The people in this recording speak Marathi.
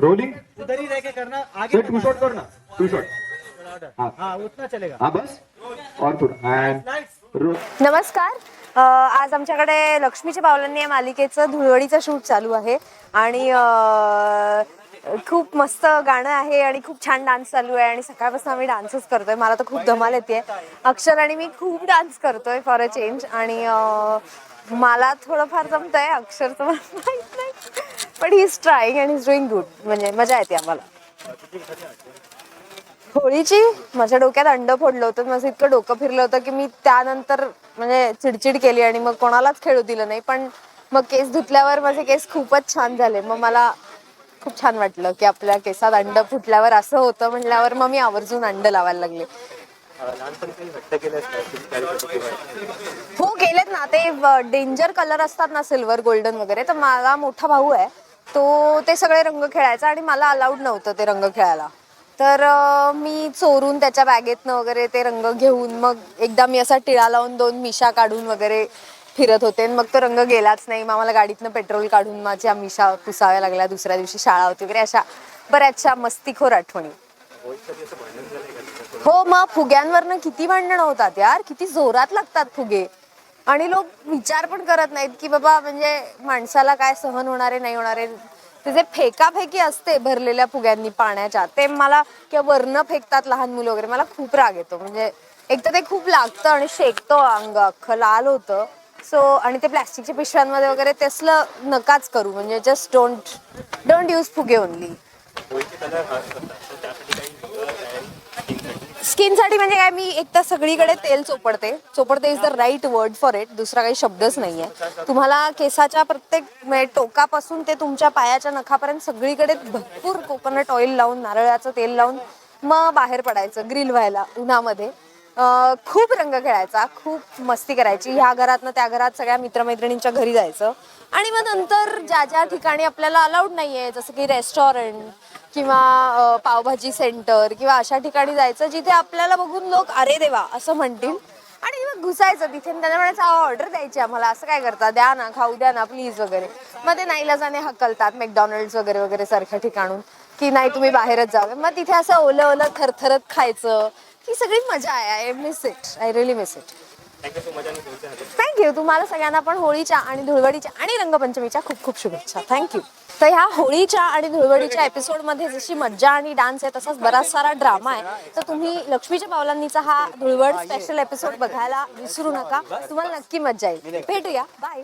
रोलिंग उधर ही रह के करना आगे टू शॉट कर ना टू शॉट हाँ। हाँ उतना चलेगा। हाँ बस। और थोड़ा। नमस्कार। आज आमच्याकडे लक्ष्मीच्या पावलांनी या मालिकेचं धुळवडीचं शूट चालू आहे. आणि खूप मस्त गाणं आहे आणि खूप छान डान्स चालू आहे आणि सकाळपासून आम्ही डान्सच करतोय. मला तर खूप धमाल येते अक्षर आणि मी खूप डान्स करतोय फॉर अ चेंज. आणि मला थोडंफार जमतंय अक्षरचं मला माहीत नाही. पण he is trying and is doing good म्हणजे मजा येते आम्हाला. होळीची माझ्या डोक्यात अंड फोडलं होतं. माझं इतकं डोकं फिरलं होतं की मी त्यानंतर म्हणजे चिडचिड केली आणि मग कोणालाच खेळू दिलं नाही. पण मग केस धुतल्यावर माझे केस खूपच छान झाले. मग मला खूप छान वाटलं की आपल्या केसात अंड फुटल्यावर असं होतं म्हटल्यावर मग मी आवर्जून अंड लावायला लागले. हो केलेत ना. ते डेंजर कलर असतात ना सिल्वर गोल्डन वगैरे. तर मला मोठा भाऊ आहे. तो ते सगळे रंग खेळायचा आणि मला अलाउड नव्हतं ते रंग खेळायला. तर मी चोरून त्याच्या बॅगेतनं वगैरे ते रंग घेऊन मग एकदा मी असा टिळा लावून दोन मिशा काढून वगैरे फिरत होते. आणि मग तो रंग गेलाच नाही. मग मला गाडीतनं पेट्रोल काढून माझ्या मिशा पुसाव्या लागल्या दुसऱ्या दिवशी शाळा होती. वगैरे अशा बऱ्याचशा मस्तीखोर आठवणी. हो मग फुग्यांवरनं किती भांडणं होतात यार. किती जोरात लागतात फुगे. आणि लोक विचार पण करत नाहीत की बाबा म्हणजे माणसाला काय सहन होणारे नाही होणारे ते जे फेकाफेकी असते भरलेल्या फुग्यांनी पाण्याच्या ते मला किंवा वरनं फेकतात लहान मुलं वगैरे मला खूप राग येतो म्हणजे एक तर ते खूप लागतं आणि शेकतो अंग अख्खं लाल होतं सो आणि ते प्लॅस्टिकच्या पिशव्यांमध्ये वगैरे तसलं नकाच करू म्हणजे जस्ट डोंट डोंट यूज फुगे ओनली स्किनसाठी म्हणजे काय मी एक तर सगळीकडे तेल चोपडते. चोपडते is the right word for it दुसरा काही शब्दच नाहीये. तुम्हाला केसाच्या प्रत्येक म्हणजे टोकापासून ते तुमच्या पायाच्या नखापर्यंत सगळीकडे भरपूर कोकोनट ऑइल लावून नारळाचं तेल लावून मग बाहेर पडायचं ग्रिल व्हायला उन्हामध्ये. खूप रंग खेळायचा खूप मस्ती करायची. ह्या घरातनं त्या घरात सगळ्या मित्रमैत्रिणींच्या घरी जायचं. आणि मग नंतर ज्या ज्या ठिकाणी आपल्याला अलाउड नाहीये जसं की रेस्टॉरंट किंवा पावभाजी सेंटर किंवा अशा ठिकाणी जायचं जिथे आपल्याला बघून लोक अरे देवा असं म्हणतील. आणि मग घुसायचं तिथे त्यांना म्हणायचं ऑर्डर द्यायची आम्हाला असं काय करता? द्या ना खाऊ द्या ना प्लीज वगैरे. मग ते नाईलाजाने हकलतात मॅकडॉनल्ड्स वगैरे वगैरे सारख्या ठिकाणून की नाही तुम्ही बाहेरच जावे मग तिथे असं ओलं ओलं थरथरत खायचं. ही सगळी मजा आहे. I miss it I really miss it thank you तुम्हाला सगळ्यांना पण होळीच्या आणि धुळवडीच्या आणि रंगपंचमीच्या खूप खूप शुभेच्छा थँक्यू तर ह्या होळीच्या आणि धुळवडीच्या एपिसोडमध्ये जशी मज्जा आणि डान्स आहे तसाच बराच सारा ड्रामा आहे. तर तुम्ही लक्ष्मीच्या पावलांनीचा हा धुळवड स्पेशल एपिसोड बघायला विसरू नका. तुम्हाला नक्की मज्जा येईल. भेटूया. बाय